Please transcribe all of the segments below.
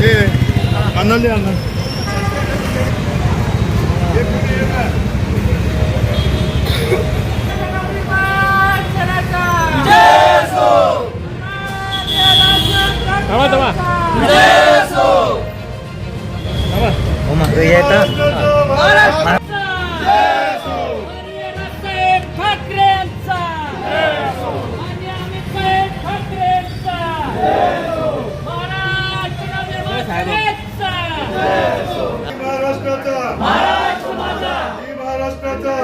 हे आनंदी आनंद. साहेब महाराष्ट्राचा महाराष्ट्राचा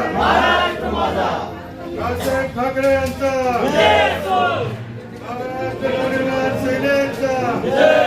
राजसाहेब ठाकरे यांचा महाराष्ट्र सेनेचा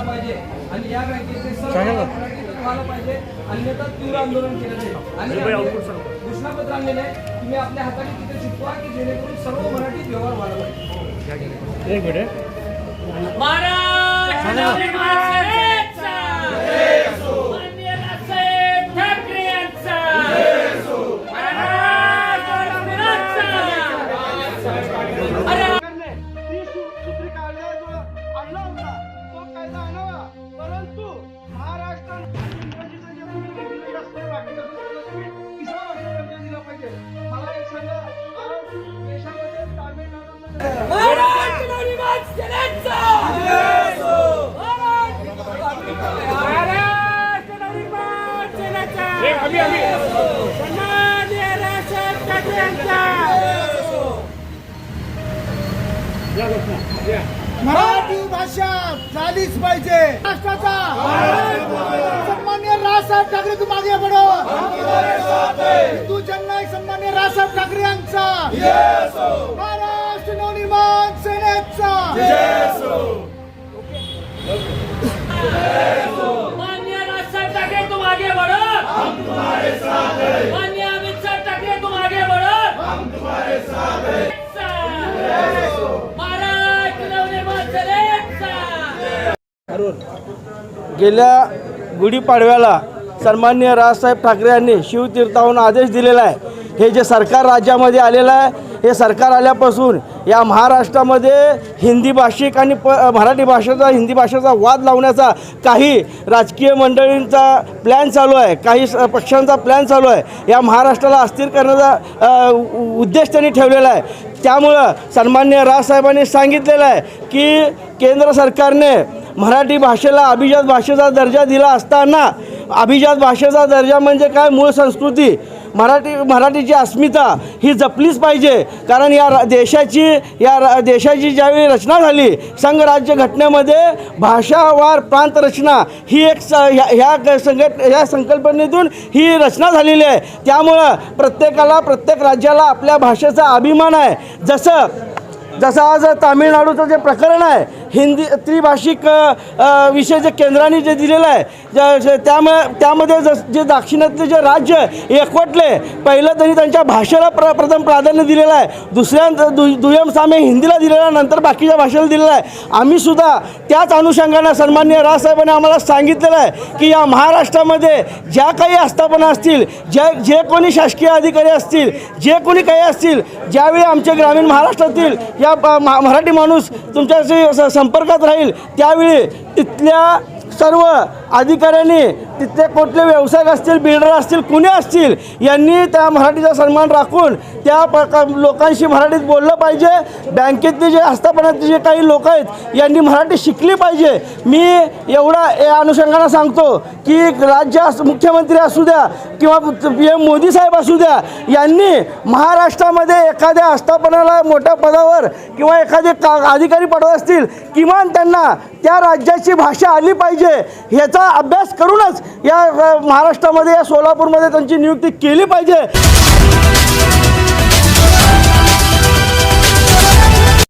पाहिजे आणि या बँकेचे पाहिजे अन्यथा तीव्र आंदोलन केलं जाईल आणि आम्ही घोषणापत्र आणलेलं आहे तुम्ही आपल्या हाताने तिथे चिटकवा की जेणेकरून सर्व मराठी व्यवहार व्हायला पाहिजे एक मिनिट परंतु महाराष्ट्र इंग्रजीचं जे तुम्ही असतं बाकीचं दुसरं तुम्ही तिसरा भाषा दर्जा दिला पाहिजे. मला एक सांगा आज देशामध्ये तामिळनाडूचं महाराष्ट्र नवनिर्माण मराठी भाषा झालीच पाहिजे. राष्ट्राचा सन्मान्य राजसाहेब ठाकरे तू मागे पडो. हिंदू जननायक सन्मान्य राजसाहेब ठाकरे यांचा. गेल्या गुढीपाडव्याला सन्मान्य राजसाहेब ठाकरे यांनी शिवतीर्थाहून आदेश दिलेला आहे. हे जे सरकार राज्यामध्ये आलेलं आहे हे सरकार आल्यापासून या महाराष्ट्रामध्ये हिंदी भाषिक आणि प मराठी भाषेचा हिंदी भाषेचा वाद लावण्याचा काही राजकीय मंडळींचा प्लॅन चालू आहे काही स- पक्षांचा प्लॅन चालू आहे. या महाराष्ट्राला अस्थिर करण्याचा उद्देश त्यांनी ठेवलेला आहे. त्यामुळं सन्मान्य राजसाहेबांनी सांगितलेलं आहे की केंद्र सरकारने मराठी भाषेला अभिजात भाषेचा दर्जा दिला असताना अभिजात भाषेचा दर्जा म्हणजे काय? मूळ संस्कृती. मराठी मराठीची अस्मिता ही जपलीच पाहिजे. कारण या रा- देशाची या रा- देशाची ज्यावेळी रचना झाली संघराज्य घटनेमध्ये भाषावार प्रांत रचना ही एक स ह्या ह्या संघट ह्या संकल्पनेतून ही रचना झालेली आहे. त्यामुळं प्रत्येकाला प्रत्येक राज्याला आपल्या भाषेचा अभिमान आहे. जसं जसं आज तामिळनाडूचं जे प्रकरण आहे हिंदी त्रिभाषिक विषय जे केंद्राने जे दिलेलं आहे ज- त्यामुळे त्यामध्ये जस जे दाक्षिणातले जे राज्य एकवटले पहिलं त्यांनी त्यांच्या भाषेला प्र प्रथम प्राधान्य दिलेलं आहे. दुसऱ्या दु दुय्यम सामे हिंदीला दिलेलं नंतर बाकीच्या भाषेला दिलेलं आहे. आम्ही सुद्धा त्याच अनुषंगानं सन्मान्य राजसाहेबांनी आम्हाला सांगितलेलं आहे की या महाराष्ट्रामध्ये ज्या काही आस्थापना असतील ज्या जे कोणी शासकीय अधिकारी असतील जे कोणी काही असतील ज्यावेळी आमच्या ग्रामीण महाराष्ट्रातील या मराठी माणूस तुमच्याशी संपर्कात राहील. त्यावेळी तिथल्या सर्व अधिकाऱ्यांनी तिथले कुठले व्यावसायिक असतील बिल्डर असतील कुणी असतील यांनी त्या मराठीचा सन्मान राखून त्या प्रका लोकांशी मराठीत बोललं पाहिजे. बँकेतले जे आस्थापनातले जे काही लोक आहेत यांनी मराठी शिकली पाहिजे. मी एवढा या अनुषंगानं सांगतो की राज्य मुख्यमंत्री असू द्या किंवा पी एम मोदी साहेब असू द्या यांनी महाराष्ट्रामध्ये एखाद्या आस्थापनाला मोठ्या पदावर किंवा एखादे का अधिकारी पडत असतील किमान त्यांना त्या राज्याची भाषा आली पाहिजे. ह्याचा अभ्यास करूनच या महाराष्ट्रामध्ये या सोलापूरमध्ये त्यांची नियुक्ती केली पाहिजे.